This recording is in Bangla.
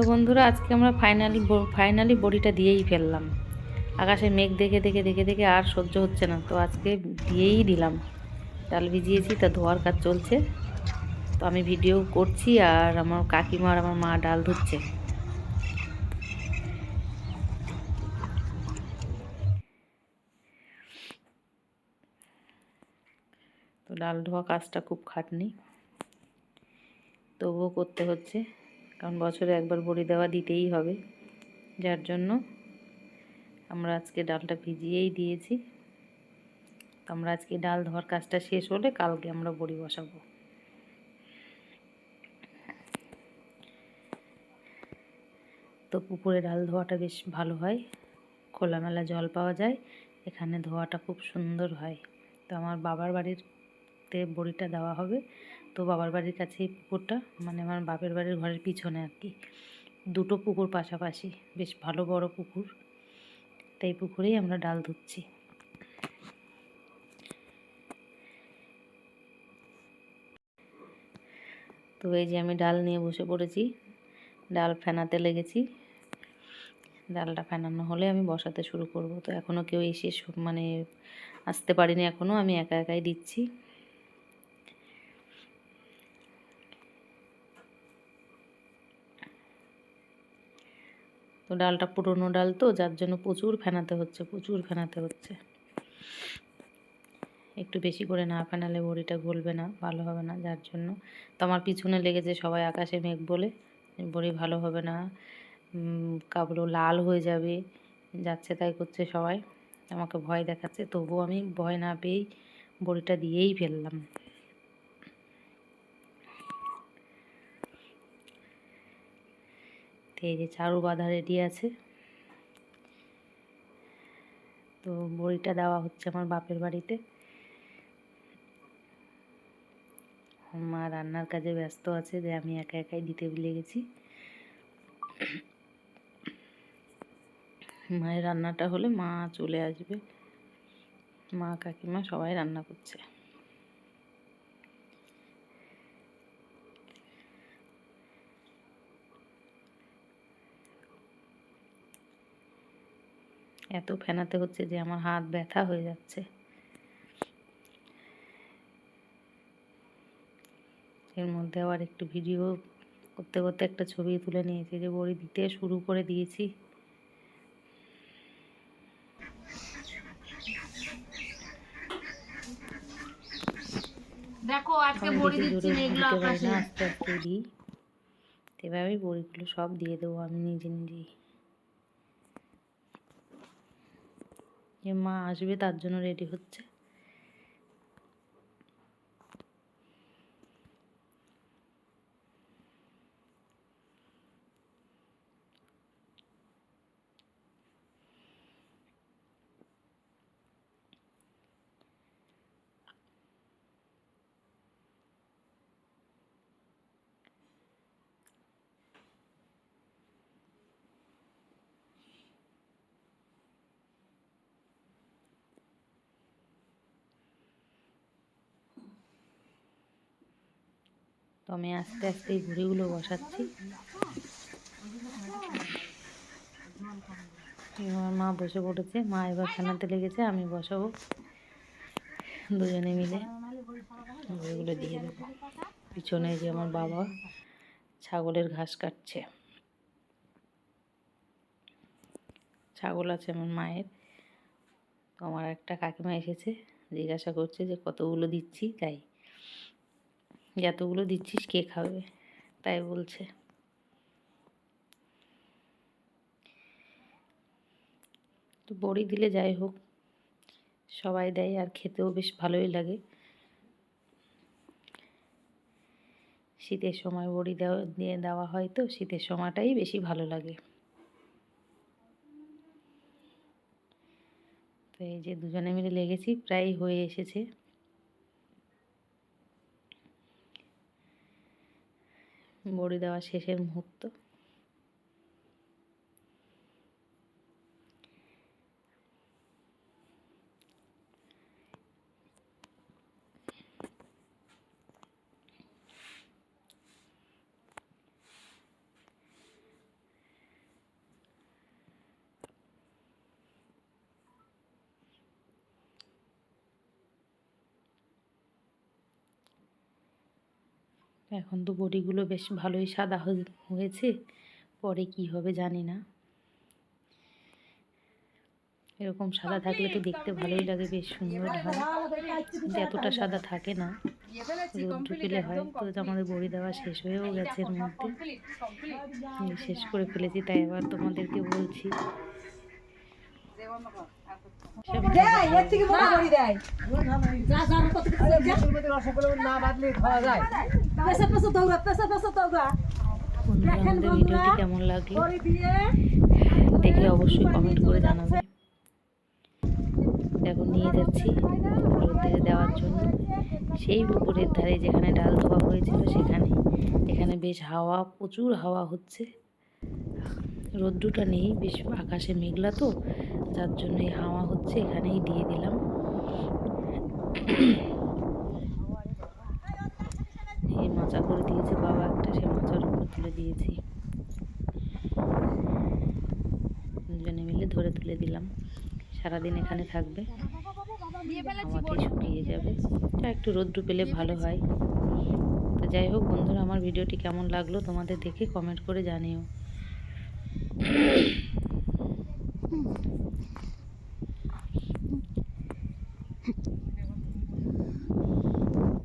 তো বন্ধুরা, আজকে আমরা ফাইনালি ফাইনালি বড়িটা দিয়েই ফেললাম। আকাশে মেঘ দেখে দেখে দেখে দেখে আর সহ্য হচ্ছে না। তো আজকে দিয়েই দিলাম। ডাল ভিজিয়েছি, তা ধোয়ার কাজ চলছে। তো আমি ভিডিও করছি আর আমার কাকিমা আর আমার মা ডাল ধুচ্ছে। তো ডাল ধোয়া কাজটা খুব খাটনি। তবুও করতে হচ্ছে। কারণ বছরে একবার বড়ি দেওয়া দিতেই হবে। যার জন্য আমরা আজকে ডালটা ভিজিয়েই দিয়েছি। আমরা আজকে ডাল ধোয়ার কাজটা শেষ হলে কালকে আমরা বড়ি বসাবো। তো পুকুরে ডাল ধোয়াটা বেশ ভালো হয়। খোলামেলা জল পাওয়া যায়। এখানে ধোয়াটা খুব সুন্দর হয়। তো আমার বাবার বাড়িতে বড়িটা দেওয়া হবে। তো বাবার বাড়ির কাছে এই পুকুরটা মানে আমার বাপের বাড়ির ঘরের পিছনে আর কি। দুটো পুকুর পাশাপাশি, বেশ ভালো বড় পুকুর। তাই পুকুরেই আমরা ডাল ধুচ্ছি। তো এই যে আমি ডাল নিয়ে বসে পড়েছি, ডাল ফেনাতে লেগেছি। ডালটা ফেনানো হলে আমি বসাতে শুরু করব। তো এখনও কেউ এসে মানে আসতে পারিনি এখনও আমি একা একাই দিচ্ছি। তো ডালটা পুরনো ডাল তো, যার জন্য প্রচুর ফেনাতে হচ্ছে, প্রচুর ফেনাতে হচ্ছে। একটু বেশি করে না ফেনালে বড়িটা গলবে না, ভালো হবে না, যার জন্য। তো আমার পিছনে লেগেছে সবাই আকাশে মেঘ বলে বড়ি ভালো হবে না কাবলো লাল হয়ে যাবে, যাচ্ছে তাই করছে সবাই। আমাকে ভয় দেখাচ্ছে, তবুও আমি ভয় না পেয়েই বড়িটা দিয়েই ফেললাম। এই যে চারু বাঁধা রেডি আছে। তো বড়িটা দেওয়া হচ্ছে আমার বাপের বাড়িতে। মা রান্নার কাজে ব্যস্ত আছে, যে আমি একা একাই দিতে ভুলে গেছি। মায়ের রান্নাটা হলে মা চলে আসবে। মা কাকিমা সবাই রান্না করছে। এত ফেনাতে হচ্ছে যে আমার হাত ব্যথা হয়ে যাচ্ছে। এর মধ্যে আবার একটু ভিডিও করতে করতে একটা ছবি তুলে নিয়েছি যে বড়ি দিতে শুরু করে দিয়েছি। দেখো আজকে বড়ি দিচ্ছি মেঘলা আকাশে। আস্তে আস্তে দিই। এভাবেই বড়িগুলো সব দিয়ে দেবো আমি নিজে নিজেই। যে মা আসবে তার জন্য রেডি হচ্ছে। তো আমি আস্তে আস্তে এই ঘুড়িগুলো বসাচ্ছি। আমার মা বসে পড়েছে। মা এবার খানাতে লেগেছে, আমি বসাবো। দুজনে মিলে ঘুড়িগুলো দিয়ে দেবো। পিছনে যে আমার বাবা ছাগলের ঘাস কাটছে। ছাগল আছে আমার মায়ের। তো আমার একটা কাকিমা এসেছে, জিজ্ঞাসা করছে যে কতগুলো দিচ্ছি তাই যতগুলো দিচ্ছিস কে খাবে? তাই বলছে। তো বড়ি দিলে যাই হোক, সবাই দেয় আর খেতেও বেশ ভালোই লাগে। শীতের সময় বড়ি দেওয়া, দিয়ে দেওয়া হয় তো, শীতের সময়টাই বেশি ভালো লাগে। তো এই যে দুজনে মিলে লেগেছি, প্রায় হয়ে এসেছে। বড়ি দেওয়া শেষের মুহূর্ত। এখন তো বড়িগুলো বেশ ভালোই সাদা হয়েছে পরে কি হবে জানি না এরকম সাদা থাকলে তো দেখতে ভালোই লাগে বেশ সুন্দর হয় কিন্তু এতটা সাদা থাকে না রোদ্র পেলে হয় তো আমাদের বড়ি দেওয়া শেষ হয়েও গেছে এর মধ্যে শেষ করে ফেলেছি তাই আবার তোমাদেরকে বলছি দেয় এর থেকে বড় বড়ি দেয় যা যা কত কিছু না বাদলে খাওয়া যায় পেশা পেশা দৌড়া পেশা পেশা দৌড়া। বন্ধুরা আমাদের ভিডিওটি কেমন লাগল? দেখলে অবশ্যই কমেন্ট করে জানাবে। দেখো নিয়ে যাচ্ছি রোদ্রে দেওয়ার জন্য। সেই পুকুরের ধারে যেখানে ডাল ধোয়া হয়েছিল সেখানে। এখানে বেশ হাওয়া প্রচুর হাওয়া হচ্ছে। রোদ্রুটা নেই বেশ আকাশে মেঘলা তো যার জন্য এই হাওয়া হচ্ছে এখানেই দিয়ে দিলাম এই মাচা করে দিয়েছে বাবা একটা সে তুলে দিয়েছি। দুজনে মিলে ধরে তুলে দিলাম। সারাদিন এখানে থাকবে। আমাকে শুকিয়ে যাবে। তা একটু রোদ্র পেলে ভালো হয়। তো যাই হোক বন্ধুরা, আমার ভিডিওটি কেমন লাগল তোমাদের দেখে কমেন্ট করে জানিও।